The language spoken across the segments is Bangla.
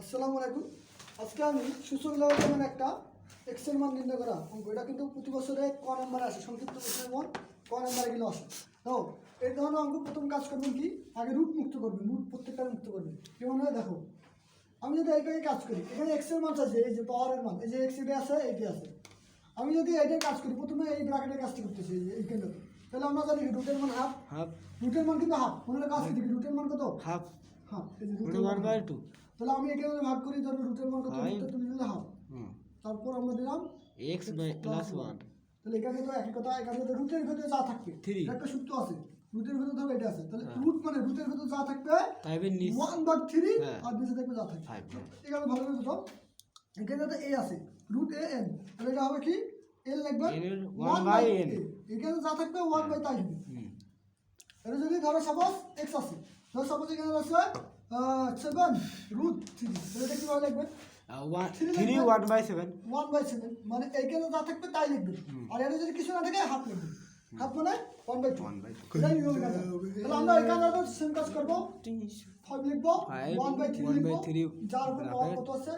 আসসালামু আলাইকুম। আজকে আমি সূচক লেভেল একটা এক্সেল মান নির্ণয় করা অঙ্ক। এটা কিন্তু প্রতি বছরে ক নাম্বারে আসে, সংক্ষিপ্ত প্রশ্নের মন ক নাম্বারে গেলে আসে। তো এই ধরনের অঙ্ক প্রথম কাজ করবেন কি? আগে রুট মুক্ত করবেন রুট প্রত্যেকটা মুক্ত করবেন। হয় দেখো, আমি যদি এইটাকে কাজ করি, এখানে এক্সের মান আছে, এই যে পাওয়ারের মান, এই যে এক্স এটা আছে এইটি আছে। আমি যদি এইটার কাজ করি, প্রথমে এই ব্র্যাকেটের কাজটি করতেছি, এই যে এই কেন্দ্রতে। তাহলে আমরা জানি রুটের মান হাফ হাফ রুটের মান কিন্তু হাফ মনে কাজ করি রুটের মান কত? হাফ হাফ রুটের মান বাই। টু তাহলে আমি এখানে ভাগ করি ধরো রুটের মান কত? তুমি দিলে হাফ তারপর আমরা দিলাম এক্স বাই প্লাস ওয়ান তাহলে এখানে তো একই কথা এখানে তো রুটের ভেতরে যা থাকবে। Three. একটা সূত্র আছে। রুটের ভেতরে ধরো এটা আছে। তাহলে হ্যাঁ। রুট মানে রুটের ভেতরে যা থাকবে ওয়ান বাই থ্রি হ্যাঁ। আর নিচে থাকবে যা থাকবে। এখানে ভালো করে বুঝো। এখানে তো এ আছে। রুট এ এন তাহলে এটা হবে কি? এল এর ওয়ান বাই এন। এখানে যা থাকবে ওয়ান বাই তাই হবে। এটা যদি ধরো সাপোজ এক্স আছে ধরো সাপোজ এখানে আছে সেভেন রুট থ্রি এটা কীভাবে লিখবে? Three one by seven one by seven মানে এইখানে যা থাকবে তাই লিখবে। আর এটা যদি কিছু না থাকে হাফ লিখবে। হাফ মানে ওয়ান বাই ওয়ান বাই তাহলে আমরা এখানে আবার সেম কাজ করব। ফাইভ লিখব ওয়ান বাই থ্রি লিখব। যার উপর পাওয়ার কত আছে?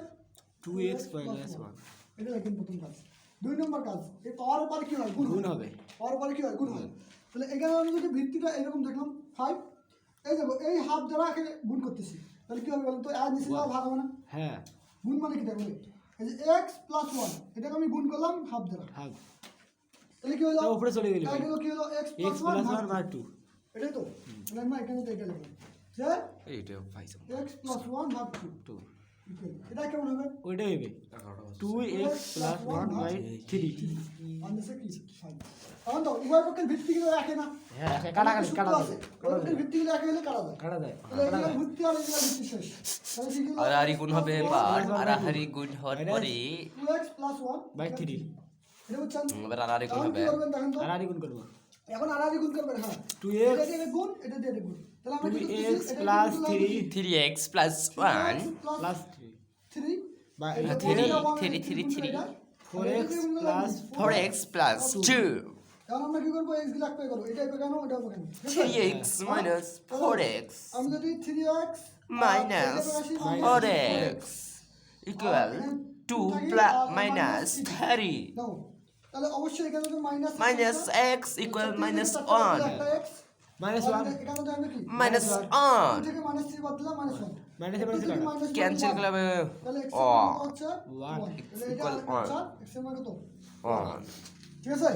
টু এক্স প্লাস ওয়ান এটা লিখেন প্রথম কাজ। দুই নম্বর কাজ। এই পাওয়ার পরে কি হয়? গুণ হবে। পাওয়ার পরে কি হয়? গুণ হয়। তাহলে এখানে আমি যদি ভিত্তিটা এরকম দেখলাম ফাইভ এই দেখো এই হাফ দ্বারা এখানে গুণ করতেছি। তাহলে কি হবে বলতো আর নিচে যাওয়া ভাগ হবে না। হ্যাঁ। গুণ মানে কি দেখো? এই যে এক্স প্লাস ওয়ান এটাকে আমি গুণ করলাম হাফ দ্বারা। হাফ তাহলে কি হলো? উপরে চলে গেল তাই হলো কি হলো? X plus x one one by two এটাই তো? তাহলে আমরা এখানে তো এটা লিখলাম। এইটা পাইছো। এক্স প্লাস ওয়ান ভাগ টু টু এটা কেমন হবে? ওইটাই হবে। Two x plus one by three আড়াহারি গুণ হবে এবার আড়াহারি গুণ হওয়ার পরে বাই থ্রি এবার আড়াহারি গুণ হবে আড়াহারি গুণ করব এখন আড়াআড়ি গুণ করবেন হ্যাঁ 2x এটা দিয়ে গুণ এটা দিয়ে গুণ তাহলে আমরা 2x 3 3x 1 3 বা three three three three. Four x plus four x plus two কারণ আমরা কি করব? এক্স লাগবে করব। এটা হবে কেন ওটা হবে কেন থ্রি এক্স মাইনাস অবশ্যই minus x equal minus one minus one minus one cancel করলে তাহলে x ও এর কত হচ্ছে One. 1 তাহলে এটা equal one. x এর কত? ওয়ান ঠিক আছে?